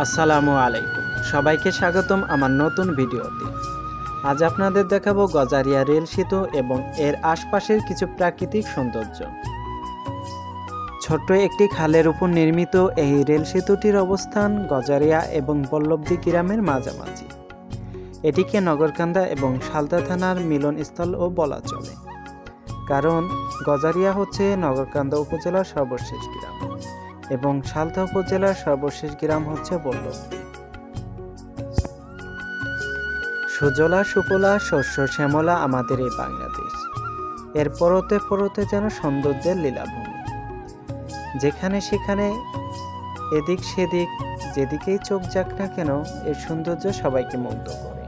আসসালামু আলাইকুম। সবাইকে স্বাগতম আমার নতুন ভিডিওতে। আজ আপনাদের দেখাবো গজারিয়া রেল সেতু এবং এর আশপাশের কিছু প্রাকৃতিক সৌন্দর্য। ছোট্ট একটি খালের উপর নির্মিত এই রেল সেতুটির অবস্থান গজারিয়া এবং বল্লভদী গ্রামের মাঝামাঝি। এটিকে নগরকান্দা এবং সালদা থানার মিলনস্থলও বলা চলে। কারণ গজারিয়া হচ্ছে নগরকান্দা উপজেলার সর্বশেষ গ্রাম। এবং সালতা উপজেলার সর্বশেষ গ্রাম হচ্ছে বল্লভদী সুজলা সুফলা শস্য, শ্যামলা আমাদের এই বাংলাদেশ। এর পরতে পরতে যেন সৌন্দর্যের লীলাভূমি। যেখানে সেখানে এদিক সেদিক, যেদিকেই চোখ যাক না কেন, এর সৌন্দর্য সবাইকে মুগ্ধ করে।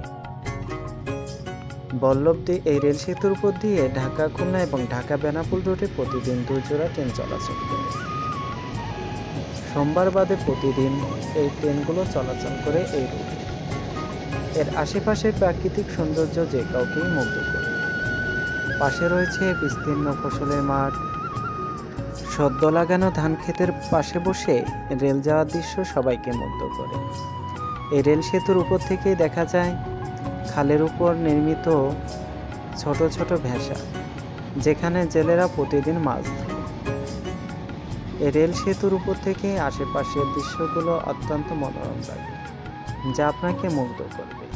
বল্লভদী এই রেল সেতুর উপর দিয়ে ঢাকা, খুলনা এবং ঢাকা বেনাপুল রুটে প্রতিদিন দুজোড়া ট্রেন চলাচল করে। সোমবার বাদে প্রতিদিন এই ট্রেনগুলো চলাচল করে এই রুটে। এর আশেপাশের প্রাকৃতিক সৌন্দর্য যে কাউকেই মুগ্ধ করে পাশে রয়েছে বিস্তীর্ণ ফসলের মাঠ। সদ্য লাগানো ধান ক্ষেতের পাশে বসে রেল যাওয়ার দৃশ্য সবাইকে মুগ্ধ করে। এই রেল সেতুর উপর থেকেই দেখা যায়, খালের উপর নির্মিত ছোট ছোট ভেসা, যেখানে জেলেরা প্রতিদিন মাছ ধরে। রেল সেতুর উপর থেকে আশেপাশের দৃশ্যগুলো অত্যন্ত মনোরম লাগে যা আপনাকে মুগ্ধ করবে।